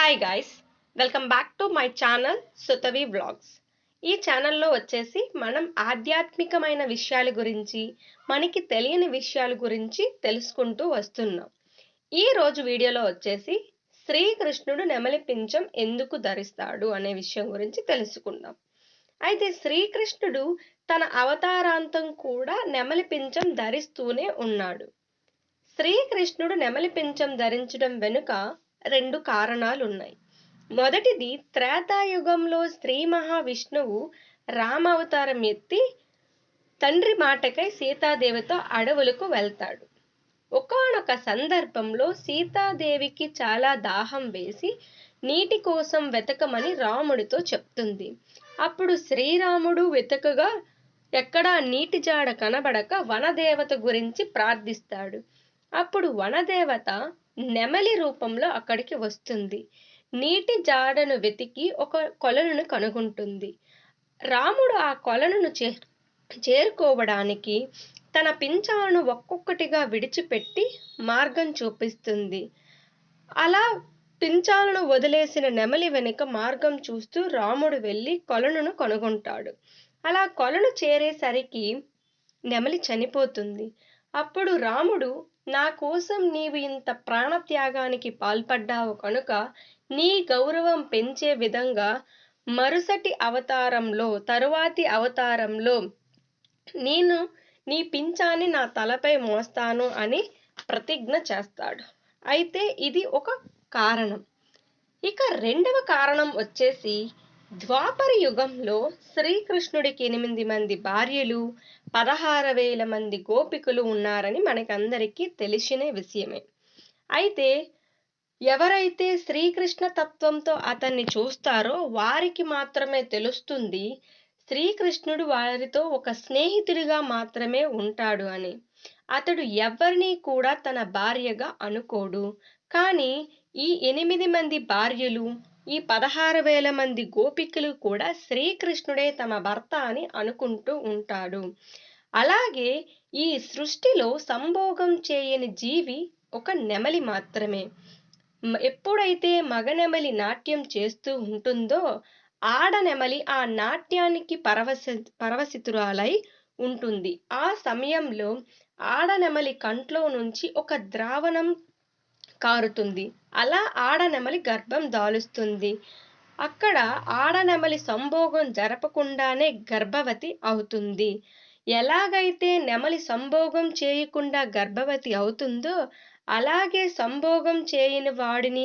Hi guys welcome back to my channel Sutavi vlogs ఈ ఛానల్లో వచ్చేసి మనం ఆధ్యాత్మికమైన విషయాల గురించి మనకి తెలియని విషయాల గురించి తెలుసుకుంటూ వస్తున్నాం. ఈ రోజు వీడియోలో వచ్చేసి శ్రీకృష్ణుడు నెమలి పింఛం ఎందుకు ధరిస్తాడు అనే విషయం గురించి తెలుసుకుందాం. అయితే శ్రీకృష్ణుడు తన అవతారాంతం కూడా నెమలి పింఛం ధరిస్తూనే ఉన్నాడు. శ్రీకృష్ణుడు నెమలి పింఛం ధరించడం వెనుక రెండు కారణాలు ఉన్నాయి మొదటిది త్రేతాయుగంలో శ్రీ మహావిష్ణువు రామావతారం ఎత్తి తండ్రి మాటకై సీతాదేవితో అడవులకు వెళ్తాడు. ఒకనొక సందర్భంలో సీతాదేవికి చాలా దాహం వేసి నీటి కోసం వెతకమని రాముడితో చెప్తుంది. అప్పుడు శ్రీరాముడు వెతకగా ఎక్కడా నీటి జాడ కనబడక వనదేవత గురించి ప్రార్థిస్తాడు. అప్పుడు వనదేవత నెమలి రూపంలో అక్కడికి వస్తుంది. నీటి జాడను వెతికి ఒక కొలనును కనుగొంటుంది. రాముడు ఆ కొలనును చే చేరుకోవడానికి తన పింఛాలను ఒక్కొక్కటిగా విడిచిపెట్టి మార్గం చూపిస్తుంది. అలా పింఛాలను వదిలేసిన నెమలి వెనుక మార్గం చూస్తూ రాముడు వెళ్ళి కొలనును కనుగొంటాడు. అలా కొలను చేరేసరికి నెమలి చనిపోతుంది. అప్పుడు రాముడు నా కోసం నీవు ఇంత ప్రాణత్యాగానికి పాల్పడ్డావు కనుక నీ గౌరవం పెంచే విధంగా మరుసటి అవతారంలో తరువాతి అవతారంలో నేను నీ పింఛాన్ని నా తలపై మోస్తాను అని ప్రతిజ్ఞ చేస్తాడు. అయితే ఇది ఒక కారణం. ఇక రెండవ కారణం వచ్చేసి ద్వాపర యుగంలో శ్రీకృష్ణుడికి ఎనిమిది మంది భార్యలు పదహారు వేల మంది గోపికలు ఉన్నారని మనకందరికీ తెలిసిన విషయమే. అయితే ఎవరైతే శ్రీకృష్ణ తత్వంతో అతన్ని చూస్తారో వారికి మాత్రమే తెలుస్తుంది శ్రీకృష్ణుడు వారితో ఒక స్నేహితుడిగా మాత్రమే ఉంటాడు అని. అతడు ఎవరిని కూడా తన భార్యగా అనుకోడు. కానీ ఈ ఎనిమిది మంది భార్యలు ఈ పదహారు వేల మంది గోపికలు కూడా శ్రీకృష్ణుడే తమ భర్త అని అనుకుంటూ ఉంటాడు. అలాగే ఈ సృష్టిలో సంభోగం చేయని జీవి ఒక నెమలి మాత్రమే. ఎప్పుడైతే మగనెమలి నాట్యం చేస్తూ ఉంటుందో ఆడనెమలి ఆ నాట్యానికి పరవశ పరవశితురాలై ఉంటుంది. ఆ సమయంలో ఆడనెమలి కంట్లో నుంచి ఒక ద్రావణం కారుతుంది. అలా ఆడనెమలి గర్భం దాలుస్తుంది. అక్కడ ఆడనెమలి సంభోగం జరపకుండానే గర్భవతి అవుతుంది. ఎలాగైతే నెమలి సంభోగం చేయకుండా గర్భవతి అవుతుందో అలాగే సంభోగం చేయని వాడిని